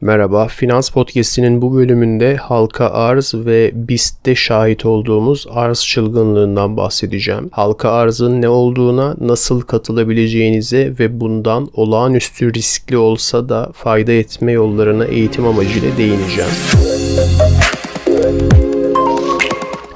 Merhaba, Finans Podcast'inin bu bölümünde halka arz ve BIST'te şahit olduğumuz arz çılgınlığından bahsedeceğim. Halka arzın ne olduğuna, nasıl katılabileceğinize ve bundan olağanüstü riskli olsa da fayda etme yollarına eğitim amacıyla değineceğim.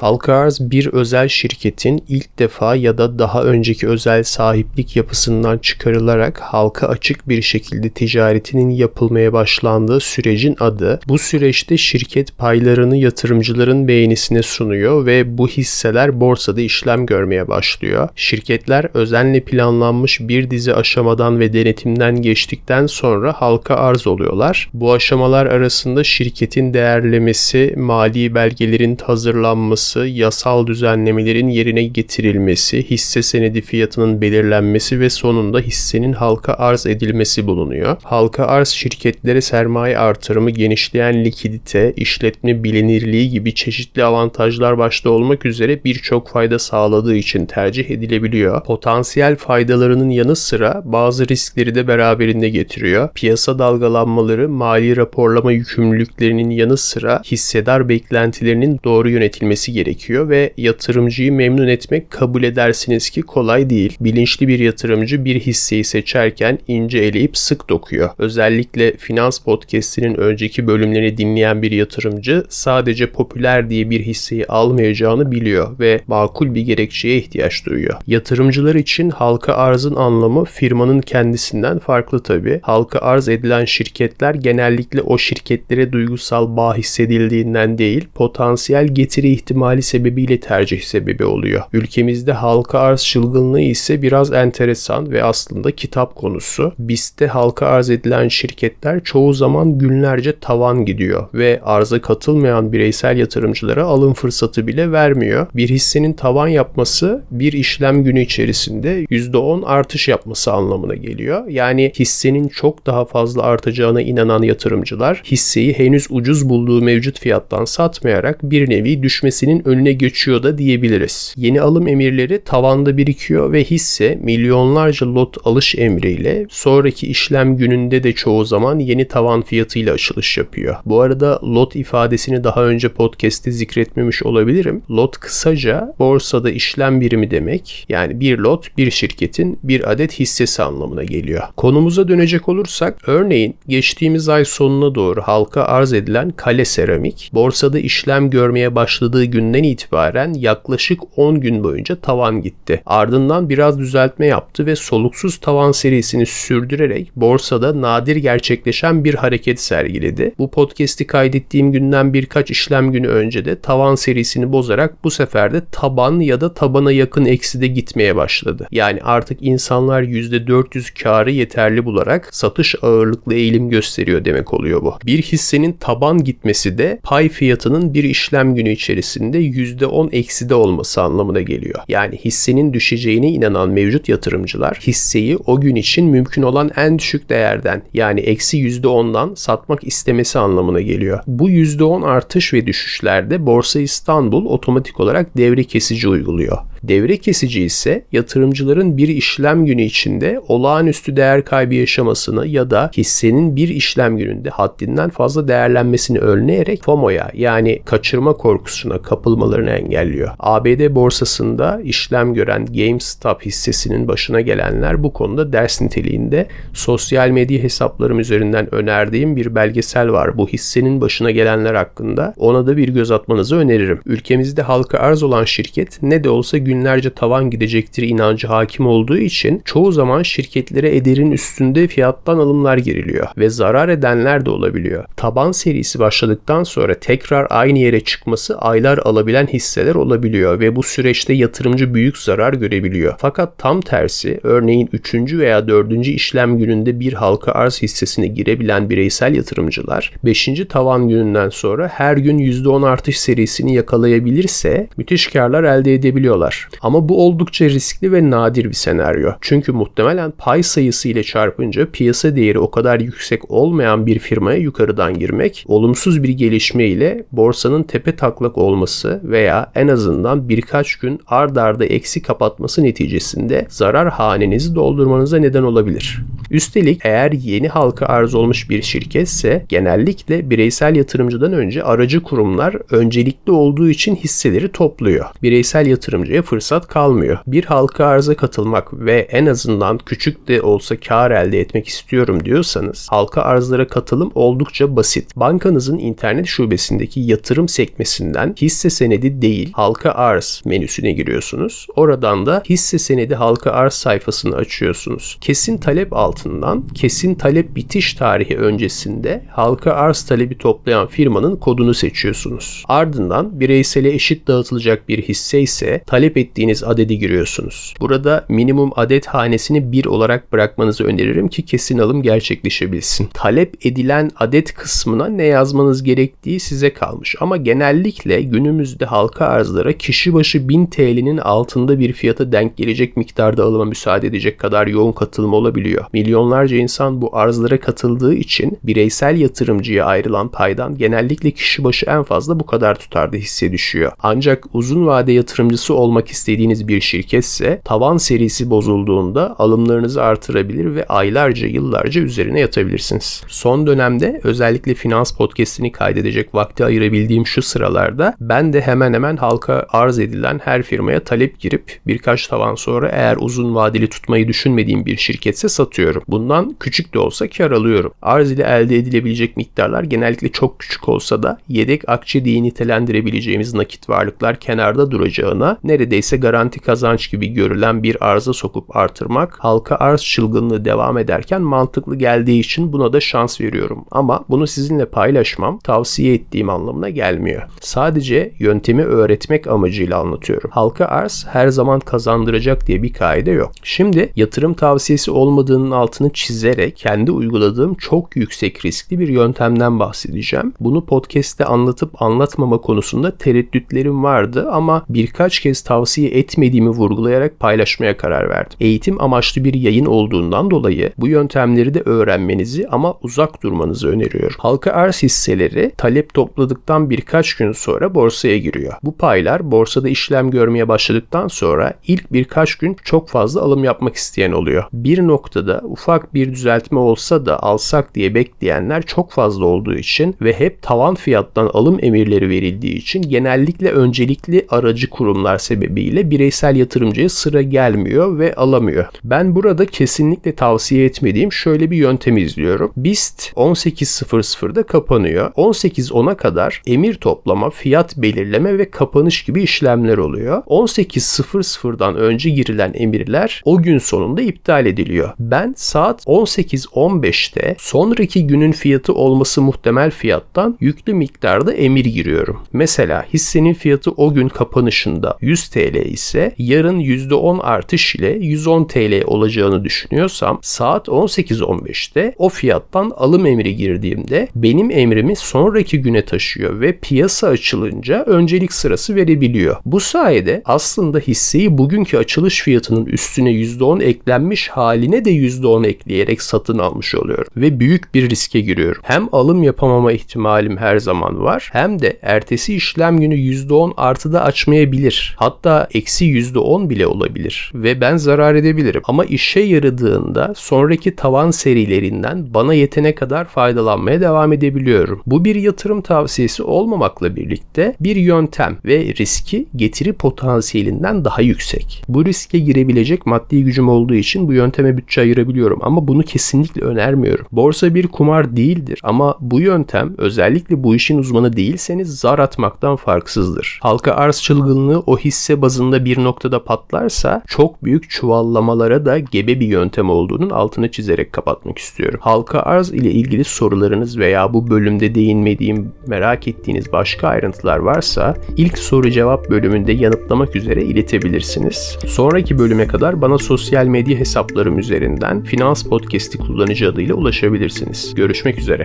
Halka arz bir özel şirketin ilk defa ya da daha önceki özel sahiplik yapısından çıkarılarak halka açık bir şekilde ticaretinin yapılmaya başlandığı sürecin adı. Bu süreçte şirket paylarını yatırımcıların beğenisine sunuyor ve bu hisseler borsada işlem görmeye başlıyor. Şirketler özenle planlanmış bir dizi aşamadan ve denetimden geçtikten sonra halka arz oluyorlar. Bu aşamalar arasında şirketin değerlemesi, mali belgelerin hazırlanması, olması, yasal düzenlemelerin yerine getirilmesi, hisse senedi fiyatının belirlenmesi ve sonunda hissenin halka arz edilmesi bulunuyor. Halka arz şirketlere sermaye artırımı, genişleyen likidite, işletme bilinirliği gibi çeşitli avantajlar başta olmak üzere birçok fayda sağladığı için tercih edilebiliyor. Potansiyel faydalarının yanı sıra bazı riskleri de beraberinde getiriyor. Piyasa dalgalanmaları, mali raporlama yükümlülüklerinin yanı sıra hissedar beklentilerinin doğru yönetilmesi gerekiyor gerekiyor ve yatırımcıyı memnun etmek kabul edersiniz ki kolay değil. Bilinçli bir yatırımcı bir hisseyi seçerken ince eleyip sık dokuyor. Özellikle Finans Podcast'inin önceki bölümlerini dinleyen bir yatırımcı sadece popüler diye bir hisseyi almayacağını biliyor ve makul bir gerekçeye ihtiyaç duyuyor. Yatırımcılar için halka arzın anlamı firmanın kendisinden farklı tabi. Halka arz edilen şirketler genellikle o şirketlere duygusal bağ hissedildiğinden değil, potansiyel getiri ihtimali ihmali sebebiyle tercih sebebi oluyor. Ülkemizde halka arz çılgınlığı ise biraz enteresan ve aslında kitap konusu. BIST'te halka arz edilen şirketler çoğu zaman günlerce tavan gidiyor ve arza katılmayan bireysel yatırımcılara alım fırsatı bile vermiyor. Bir hissenin tavan yapması bir işlem günü içerisinde %10 artış yapması anlamına geliyor. Yani hissenin çok daha fazla artacağına inanan yatırımcılar hisseyi henüz ucuz bulduğu mevcut fiyattan satmayarak bir nevi düşmesinin önüne geçiyor da diyebiliriz. Yeni alım emirleri tavanda birikiyor ve hisse milyonlarca lot alış emriyle sonraki işlem gününde de çoğu zaman yeni tavan fiyatıyla açılış yapıyor. Bu arada lot ifadesini daha önce podcast'te zikretmemiş olabilirim. Lot kısaca borsada işlem birimi demek. Yani bir lot bir şirketin bir adet hissesi anlamına geliyor. Konumuza dönecek olursak örneğin geçtiğimiz ay sonuna doğru halka arz edilen Kale Seramik borsada işlem görmeye başladığı gün günden itibaren yaklaşık 10 gün boyunca tavan gitti. Ardından biraz düzeltme yaptı ve soluksuz tavan serisini sürdürerek borsada nadir gerçekleşen bir hareket sergiledi. Bu podcast'i kaydettiğim günden birkaç işlem günü önce de tavan serisini bozarak bu sefer de taban ya da tabana yakın ekside gitmeye başladı. Yani artık insanlar %400 karı yeterli bularak satış ağırlıklı eğilim gösteriyor demek oluyor bu. Bir hissenin taban gitmesi de pay fiyatının bir işlem günü içerisinde %10 ekside olması anlamına geliyor. Yani hissenin düşeceğine inanan mevcut yatırımcılar hisseyi o gün için mümkün olan en düşük değerden yani eksi %10'dan satmak istemesi anlamına geliyor. Bu %10 artış ve düşüşlerde Borsa İstanbul otomatik olarak devre kesici uyguluyor. Devre kesici ise yatırımcıların bir işlem günü içinde olağanüstü değer kaybı yaşamasını ya da hissenin bir işlem gününde haddinden fazla değerlenmesini önleyerek FOMO'ya yani kaçırma korkusuna kapılmalarını engelliyor. ABD borsasında işlem gören GameStop hissesinin başına gelenler bu konuda ders niteliğinde sosyal medya hesaplarım üzerinden önerdiğim bir belgesel var. Bu hissenin başına gelenler hakkında ona da bir göz atmanızı öneririm. Ülkemizde halka arz olan şirket ne de olsa günlerce tavan gidecektir inancı hakim olduğu için çoğu zaman şirketlere ederin üstünde fiyattan alımlar giriliyor ve zarar edenler de olabiliyor. Taban serisi başladıktan sonra tekrar aynı yere çıkması aylar alabilen hisseler olabiliyor ve bu süreçte yatırımcı büyük zarar görebiliyor. Fakat tam tersi örneğin 3. veya 4. işlem gününde bir halka arz hissesine girebilen bireysel yatırımcılar 5. tavan gününden sonra her gün %10 artış serisini yakalayabilirse müthiş karlar elde edebiliyorlar. Ama bu oldukça riskli ve nadir bir senaryo. Çünkü muhtemelen pay sayısı ile çarpınca piyasa değeri o kadar yüksek olmayan bir firmaya yukarıdan girmek, olumsuz bir gelişme ile borsanın tepe taklak olması veya en azından birkaç gün ard arda eksi kapatması neticesinde zarar hanenizi doldurmanıza neden olabilir. Üstelik eğer yeni halka arz olmuş bir şirketse genellikle bireysel yatırımcıdan önce aracı kurumlar öncelikli olduğu için hisseleri topluyor. Bireysel yatırımcıya fırsat kalmıyor. Bir halka arza katılmak ve en azından küçük de olsa kar elde etmek istiyorum diyorsanız halka arzlara katılım oldukça basit. Bankanızın internet şubesindeki yatırım sekmesinden hisse senedi değil halka arz menüsüne giriyorsunuz. Oradan da hisse senedi halka arz sayfasını açıyorsunuz. Kesin talep altından kesin talep bitiş tarihi öncesinde halka arz talebi toplayan firmanın kodunu seçiyorsunuz. Ardından bireysele eşit dağıtılacak bir hisse ise talep ettiğiniz adedi giriyorsunuz. Burada minimum adet hanesini 1 olarak bırakmanızı öneririm ki kesin alım gerçekleşebilsin. Talep edilen adet kısmına ne yazmanız gerektiği size kalmış. Ama genellikle günümüzde halka arzlara kişi başı 1000 TL'nin altında bir fiyata denk gelecek miktarda alıma müsaade edecek kadar yoğun katılım olabiliyor. Milyonlarca insan bu arzlara katıldığı için bireysel yatırımcıya ayrılan paydan genellikle kişi başı en fazla bu kadar tutarda hisse düşüyor. Ancak uzun vade yatırımcısı olmak istediğiniz bir şirketse tavan serisi bozulduğunda alımlarınızı artırabilir ve aylarca yıllarca üzerine yatabilirsiniz. Son dönemde özellikle finans podcastini kaydedecek vakti ayırabildiğim şu sıralarda ben de hemen hemen halka arz edilen her firmaya talep girip birkaç tavan sonra eğer uzun vadeli tutmayı düşünmediğim bir şirketse satıyorum. Bundan küçük de olsa kar alıyorum. Arz ile elde edilebilecek miktarlar genellikle çok küçük olsa da yedek akçe diye nitelendirebileceğimiz nakit varlıklar kenarda duracağına neredeyse garanti kazanç gibi görülen bir arza sokup artırmak halka arz çılgınlığı devam ederken mantıklı geldiği için buna da şans veriyorum. Ama bunu sizinle paylaşmam tavsiye ettiğim anlamına gelmiyor. Sadece yöntemi öğretmek amacıyla anlatıyorum. Halka arz her zaman kazandıracak diye bir kaide yok. Şimdi yatırım tavsiyesi olmadığının altını çizerek kendi uyguladığım çok yüksek riskli bir yöntemden bahsedeceğim. Bunu podcast'te anlatıp anlatmama konusunda tereddütlerim vardı ama birkaç kez tavsiye etmediğimi vurgulayarak paylaşmaya karar verdim. Eğitim amaçlı bir yayın olduğundan dolayı bu yöntemleri de öğrenmenizi ama uzak durmanızı öneriyorum. Halka arz hisseleri talep topladıktan birkaç gün sonra borsaya giriyor. Bu paylar borsada işlem görmeye başladıktan sonra ilk birkaç gün çok fazla alım yapmak isteyen oluyor. Bir noktada ufak bir düzeltme olsa da alsak diye bekleyenler çok fazla olduğu için ve hep tavan fiyattan alım emirleri verildiği için genellikle öncelikli aracı kurumlar sebebiyle bireysel yatırımcıya sıra gelmiyor ve alamıyor. Ben burada kesinlikle tavsiye etmediğim şöyle bir yöntem izliyorum. BIST 18.00'da kapanıyor. 18.10'a kadar emir toplama, fiyat belirleme ve kapanış gibi işlemler oluyor. 18.00'dan önce girilen emirler o gün sonunda iptal ediliyor. Ben saat 18.15'te sonraki günün fiyatı olması muhtemel fiyattan yüklü miktarda emir giriyorum. Mesela hissenin fiyatı o gün kapanışında 100 TL ise yarın %10 artış ile 110 TL olacağını düşünüyorsam saat 18.15'te o fiyattan alım emri girdiğimde benim emrimi sonraki güne taşıyor ve piyasa açılınca öncelik sırası verebiliyor. Bu sayede aslında hisseyi bugünkü açılış fiyatının üstüne %10 eklenmiş haline de %10 ekleyerek satın almış oluyorum ve büyük bir riske giriyorum. Hem alım yapamama ihtimalim her zaman var hem de ertesi işlem günü %10 artıda açmayabilir. Hatta eksi %10 bile olabilir ve ben zarar edebilirim. Ama işe yaradığında sonraki tavan serilerinden bana yetene kadar faydalanmaya devam edebiliyorum. Bu bir yatırım tavsiyesi olmamakla birlikte bir yöntem ve riski getiri potansiyelinden daha yüksek. Bu riske girebilecek maddi gücüm olduğu için bu yönteme bütçe ayırabiliyorum ama bunu kesinlikle önermiyorum. Borsa bir kumar değildir ama bu yöntem özellikle bu işin uzmanı değilseniz zar atmaktan farksızdır. Halka arz çılgınlığı o hisse bazında bir noktada patlarsa çok büyük çuvallamalara da gebe bir yöntem olduğunun altını çizerek kapatmak istiyorum. Halka arz ile ilgili sorularınız veya bu bölümde değinmediğim merak ettiğiniz başka ayrıntılar varsa ilk soru cevap bölümünde yanıtlamak üzere iletebilirsiniz. Sonraki bölüme kadar bana sosyal medya hesaplarım üzerinden Finans Podcast'i kullanıcı adıyla ulaşabilirsiniz. Görüşmek üzere.